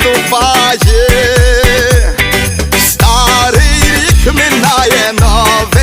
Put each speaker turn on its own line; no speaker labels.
наступає, старий рік минає новий.